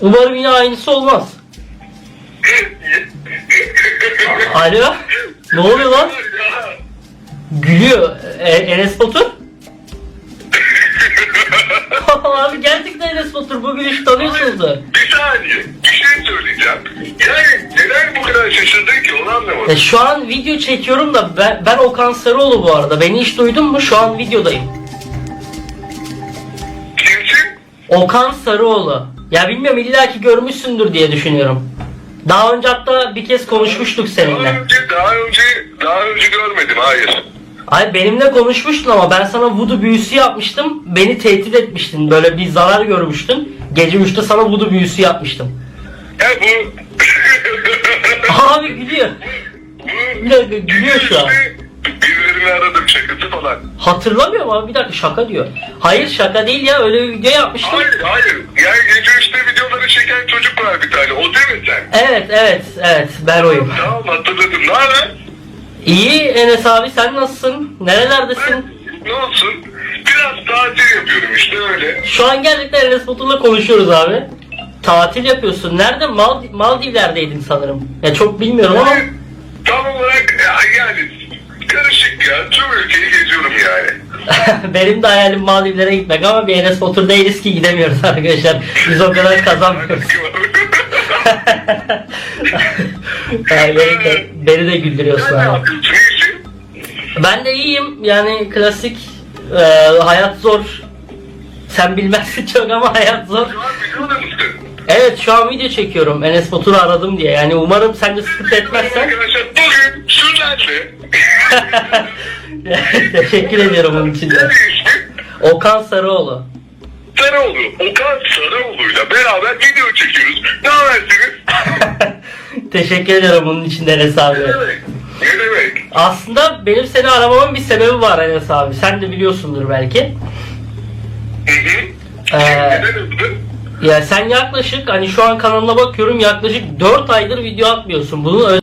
Umarım yine aynısı olmaz. Alo? Ne oluyor lan? Gülüyor. E, Enes Batur? Abi gerçekten Enes Batur bu gülüşü tanıyorsunuz da. Bir saniye. Bir şey söyleyeceğim. Yani neden bu kadar şaşırdın ki onu E, anlamadım. şu an video çekiyorum da ben, ben Okan Sarıoğlu bu arada. Beni hiç duydun mu? Şu an videodayım. Kimsin? Okan Sarıoğlu. Ya bilmiyorum illa ki görmüşsündür diye düşünüyorum. Daha önce hatta bir kez konuşmuştuk Daha seninle. önce, daha önce, daha önce görmedim. Hayır. Ay benimle konuşmuştun ama ben sana voodoo büyüsü yapmıştım. Beni tehdit etmiştin. Böyle bir zarar görmüştün. Gece 3'te sana voodoo büyüsü yapmıştım. Ya bu... Abi gülüyor. Bir dakika gülüyor şu an. Aradım şakası falan. Hatırlamıyorum abi bir dakika şaka diyor. Hayır şaka değil ya öyle bir video yapmıştım. Hayır hayır. Yani gece üçte videoları çeken çocuk var bir tane. O değil mi sen? Evet evet evet ben oyum. Tamam hatırladım. Ne haber? İyi Enes abi sen nasılsın? Nerelerdesin? Ne olsun? Biraz tatil yapıyorum işte öyle. Şu an gerçekten Enes Batur'la konuşuyoruz abi. Tatil yapıyorsun. Nerede? Maldiv Maldivler'deydin sanırım. Ya çok bilmiyorum ama Yani Tam olarak ya- yani ya. Tüm ülkeyi geziyorum yani. benim de hayalim Maldivlere gitmek ama bir Enes Batur değiliz ki gidemiyoruz arkadaşlar. Biz o kadar kazanmıyoruz. Yani beni, de, beni de güldürüyorsun abi. Ben de iyiyim. Yani klasik e, hayat zor. Sen bilmezsin çok ama hayat zor. Evet şu an video çekiyorum. Enes Batur'u aradım diye. Yani umarım sen de sıkıntı etmezsen. Arkadaşlar bugün sizlerle Teşekkür ediyorum onun için de. Okan Sarıoğlu. Sarıoğlu, Okan Sarıoğlu'yla beraber video çekiyoruz. Ne habersiniz? Teşekkür ediyorum bunun için de Enes abi. Ne demek? Ne demek? Aslında benim seni aramamın bir sebebi var Enes abi. Sen de biliyorsundur belki. Hı hı. Ee, Neden öldü? Ya sen yaklaşık hani şu an kanalına bakıyorum yaklaşık 4 aydır video atmıyorsun. Bunun